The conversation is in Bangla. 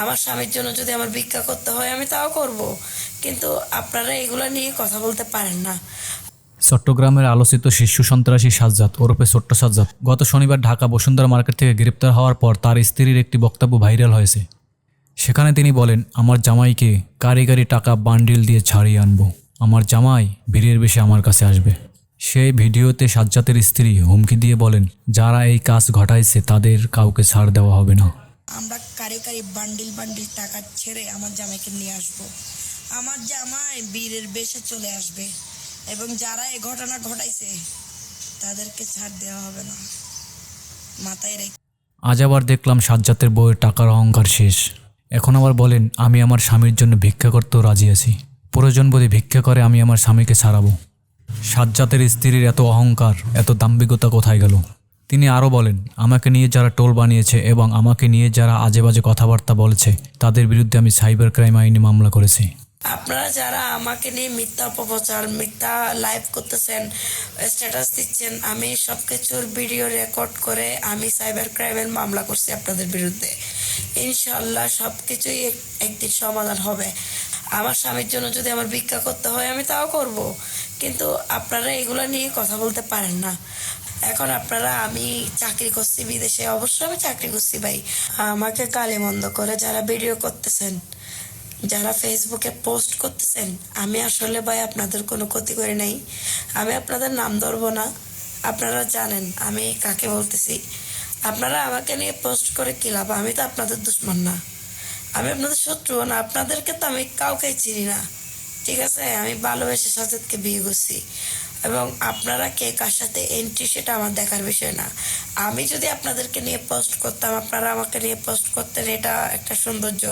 আমার স্বামীর জন্য যদি আমার ভিক্ষা করতে হয় আমি তাও করব। কিন্তু আপনারা এগুলো নিয়ে কথা বলতে পারেন না। চট্টগ্রামের আলোচিত শিশু সন্ত্রাসী সাজ্জাদ ওরফে ছোট্ট সাজ্জাদ গত শনিবার ঢাকা বসুন্ধরা মার্কেট থেকে গ্রেপ্তার হওয়ার পর তার স্ত্রীর একটি বক্তব্য ভাইরাল হয়েছে। সেখানে তিনি বলেন আমার জামাইকে কারিগরি টাকা বান্ডিল দিয়ে ছাড়িয়ে আনব। আমার জামাই বীরের বেশে আমার কাছে আসবে। সেই ভিডিওতে সাজ্জাতের স্ত্রী হুমকি দিয়ে বলেন যারা এই কাজ ঘটাইছে তাদের কাউকে ছাড় দেওয়া হবে না। আমরা কারি কারি বান্ডিল বান্ডিল টাকা ছেড়ে আমার জামাইকে নিয়ে আসব। আমার জামাই বীরের বেশে চলে আসবে এবং যারা এই ঘটনা ঘটাইছে, তাদেরকে ছাড় দেওয়া হবে না। মাথায় রেখে আজ আবার দেখলাম সাজ্জাতের বউয়ের টাকার অহংকার শেষ। এখন আবার বলেন, আমি আমার স্বামীর জন্য ভিক্ষা করতেও রাজি আছি। প্রয়োজন বোধে ভিক্ষা করে আমি আমার স্বামীকে ছাড়াবো। সাজ্জাতের স্ত্রীর এত অহংকার, এত দাম্ভিকতা কোথায় গেল? তিনি আরও বলেন, আমাকে নিয়ে যারা টোল বানিয়েছে এবং আমাকে নিয়ে যারা আজে বাজে কথাবার্তা বলেছে, তাদের বিরুদ্ধে আমি সাইবার ক্রাইম আইনে মামলা করেছি। আপনারা যারা আমাকে নিয়ে মিথ্যা অপপ্রচার, মিথ্যা লাইভ করতেছেন স্ট্যাটাস দিচ্ছেন, আমি সব কিছুর ভিডিও রেকর্ড করে আমি সাইবার ক্রাইমের মামলা করছি আপনাদের বিরুদ্ধে। ইনশাল্লাহ সব কিছুই এক- একদিন সমাধান হবে। আমার স্বামীর জন্য যদি আমার ভিক্ষা করতে হয়, আমি তাও করব। কিন্তু আপনারা এগুলো নিয়ে কথা বলতে পারেন না। এখন আপনারা, আমি চাকরি করছি বিদেশে। অবশ্যই আমি চাকরি করছি ভাই। আমাকে কালে মন্দ করে যারা ভিডিও করতেছেন, যারা ফেসবুকে পোস্ট করতেছেন, আমি আসলে ভাই আপনাদের কোনো ক্ষতি করি নাই। আমি আপনাদের নাম ধরবো না। আপনারা জানেন, আমি কাকে বলতেছি। আপনারা আমাকে নিয়ে পোস্ট করে কি লাভ? আমি তো আপনাদের দুশ্মন না। আমি আপনাদের শত্রু না। আপনাদেরকে তো আমি কাউকে চিনি না। ঠিক আছে? আমি ভালোবেসে সাজেদকে বিয়ে করছি। এবং আপনারা কে কার সাথে এন্ট্রি সেটা আমার দেখার বিষয় না। আমি যদি আপনাদেরকে নিয়ে পোস্ট করতাম, আপনারা আমাকে নিয়ে পোস্ট করতেন, এটা একটা সৌন্দর্য।